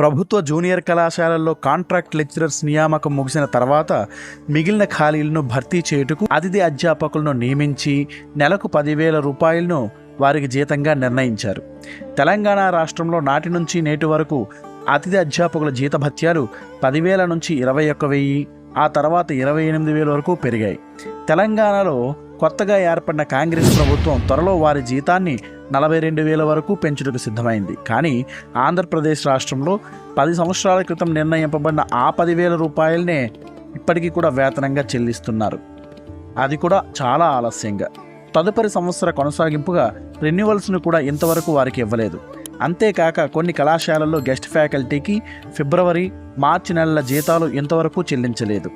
ప్రభుత్వ జూనియర్ కళాశాలల్లో contract lecturers నియామకం ముగిసిన తర్వాత మిగిలిన ఖాళీలను భర్తీ చేయుటకు అతిథి అధ్యాపకులను నియమించి నెలకు పదివేల రూపాయలను వారికి జీతంగా నిర్ణయించారు. తెలంగాణ రాష్ట్రంలో నాటి నుంచి నేటి వరకు అతిథి అధ్యాపకుల జీతభత్యాలు పదివేల నుంచి ఇరవై ఒక్క వెయ్యి ఆ తర్వాత ఇరవై ఎనిమిది వేల వరకు పెరిగాయి. తెలంగాణలో కొత్తగా ఏర్పడిన కాంగ్రెస్ ప్రభుత్వం త్వరలో వారి జీతాన్ని నలభై రెండు వేల వరకు పెంచుటకు సిద్ధమైంది. కానీ ఆంధ్రప్రదేశ్ రాష్ట్రంలో పది సంవత్సరాల క్రితం నిర్ణయింపబడిన ఆ పదివేల రూపాయలనే ఇప్పటికీ కూడా వేతనంగా చెల్లిస్తున్నారు. అది కూడా చాలా ఆలస్యంగా. తదుపరి సంవత్సర కొనసాగింపుగా రెన్యువల్స్ను కూడా ఇంతవరకు వారికి ఇవ్వలేదు. అంతేకాక కొన్ని కళాశాలల్లో గెస్ట్ ఫ్యాకల్టీకి ఫిబ్రవరి మార్చి నెలల జీతాలు ఇంతవరకు చెల్లించలేదు.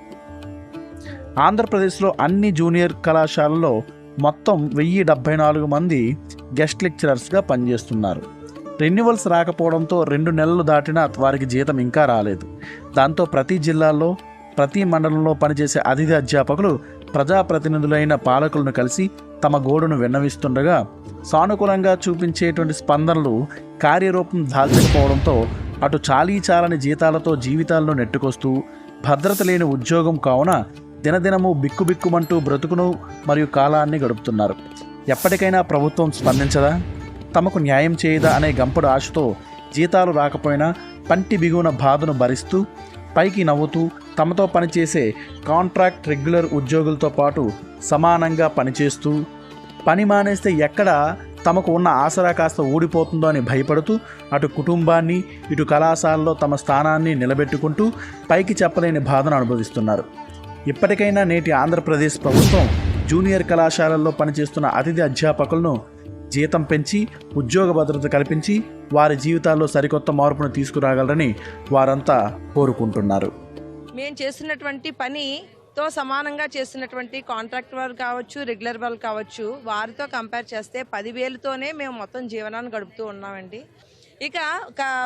ఆంధ్రప్రదేశ్లో అన్ని జూనియర్ కళాశాలల్లో మొత్తం వెయ్యి డెబ్బై నాలుగు మంది గెస్ట్ లెక్చరర్స్గా పనిచేస్తున్నారు. రెన్యువల్స్ రాకపోవడంతో రెండు నెలలు దాటినా వారికి జీతం ఇంకా రాలేదు. దాంతో ప్రతి జిల్లాలో ప్రతి మండలంలో పనిచేసే అతిథి అధ్యాపకులు ప్రజాప్రతినిధులైన పాలకులను కలిసి తమ గోడును విన్నవిస్తుండగా సానుకూలంగా చూపించేటువంటి స్పందనలు కార్యరూపం దాల్చకపోవడంతో అటు చాలీ చాలని జీతాలతో జీవితాలను నెట్టుకొస్తూ భద్రత లేని ఉద్యోగం కావున దినదినము బిక్కుబిక్కుమంటూ బ్రతుకును మరియు కాలాన్ని గడుపుతున్నారు. ఎప్పటికైనా ప్రభుత్వం స్పందించదా? తమకు న్యాయం చేయదా అనే గంపడు ఆశతో జీతాలు రాకపోయినా పంటి బిగువున బాధను భరిస్తూ పైకి నవ్వుతూ తమతో పనిచేసే కాంట్రాక్ట్ రెగ్యులర్ ఉద్యోగులతో పాటు సమానంగా పనిచేస్తూ పని మానేస్తే ఎక్కడ తమకు ఉన్న ఆసరా కాస్త ఊడిపోతుందో అని భయపడుతూ అటు కుటుంబాన్ని ఇటు కళాశాలలో తమ స్థానాన్ని నిలబెట్టుకుంటూ పైకి చెప్పలేని బాధను అనుభవిస్తున్నారు. ఇప్పటికైనా నేటి ఆంధ్రప్రదేశ్ ప్రభుత్వం జూనియర్ కళాశాలల్లో పనిచేస్తున్న అతిథి అధ్యాపకులను జీతం పెంచి ఉద్యోగ భద్రత కల్పించి వారి జీవితాల్లో సరికొత్త మార్పును తీసుకురాగలరని వారంతా కోరుకుంటున్నారు. మేము చేస్తున్నటువంటి పనితో సమానంగా చేస్తున్నటువంటి కాంట్రాక్ట్ వాళ్ళు కావచ్చు రెగ్యులర్ వాళ్ళు కావచ్చు వారితో కంపేర్ చేస్తే పదివేలతోనే మేము మొత్తం జీవనాన్ని గడుపుతూ ఉన్నామండి. ఇక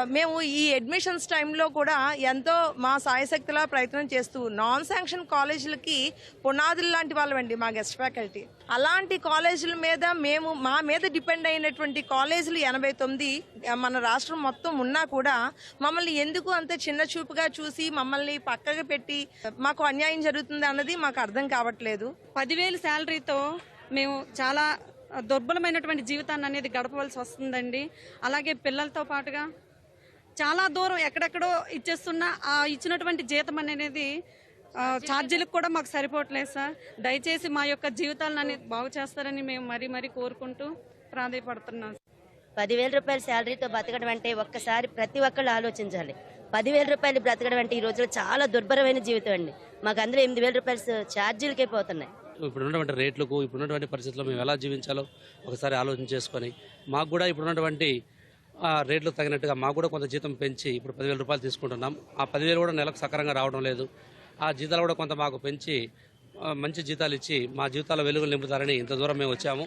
మేము ఈ అడ్మిషన్స్ టైంలో కూడా ఎంతో మా సాయశక్తిలా ప్రయత్నం చేస్తూ నాన్ శాంక్షన్ కాలేజీలకి పునాదులు లాంటి వాళ్ళమండి మా గెస్ట్ ఫ్యాకల్టీ అలాంటి కాలేజీల మీద మేము మా మీద డిపెండ్ అయినటువంటి కాలేజీలు ఎనభై తొమ్మిది మన రాష్ట్రం మొత్తం ఉన్నా కూడా మమ్మల్ని ఎందుకు అంత చిన్న చూపుగా చూసి మమ్మల్ని పక్కకు పెట్టి మాకు అన్యాయం జరుగుతుంది అన్నది మాకు అర్థం కావట్లేదు. పదివేలు శాలరీతో మేము చాలా దుర్బలమైనటువంటి జీవితాన్ని అనేది గడపవలసి వస్తుందండి. అలాగే పిల్లలతో పాటుగా చాలా దూరం ఎక్కడెక్కడో ఇచ్చేస్తున్న ఆ ఇచ్చినటువంటి జీతం అనేది ఛార్జీలకు కూడా మాకు సరిపోవట్లేదు సార్. దయచేసి మా యొక్క జీవితాలను అనేది బాగు చేస్తారని మేము మరీ మరీ కోరుకుంటూ ప్రాధాయపడుతున్నాం. పదివేల రూపాయల శాలరీతో బతకడం అంటే ఒక్కసారి ప్రతి ఒక్కళ్ళు ఆలోచించాలి. పదివేల రూపాయలు బ్రతకడం అంటే ఈ రోజుల్లో చాలా దుర్భరమైన జీవితం అండి. మాకు అందులో ఎనిమిది వేల రూపాయలు ఛార్జీలకే పోతున్నాయి. ఇప్పుడు ఉన్నటువంటి రేట్లకు ఇప్పుడు ఉన్నటువంటి పరిస్థితుల్లో మేము ఎలా జీవించాలో ఒకసారి ఆలోచన చేసుకొని మాకు కూడా ఇప్పుడు ఉన్నటువంటి ఆ, రేట్లకు తగినట్టుగా మాకు కూడా కొంత జీతం పెంచి ఇప్పుడు పదివేల రూపాయలు తీసుకుంటున్నాం. ఆ పదివేలు కూడా నెలకు సక్రంగా రావడం లేదు. ఆ జీతాలు కూడా కొంత మాకు పెంచి మంచి జీతాలు ఇచ్చి మా జీవితాల వెలుగులు నింపుతారని ఇంత దూరం మేము వచ్చాము.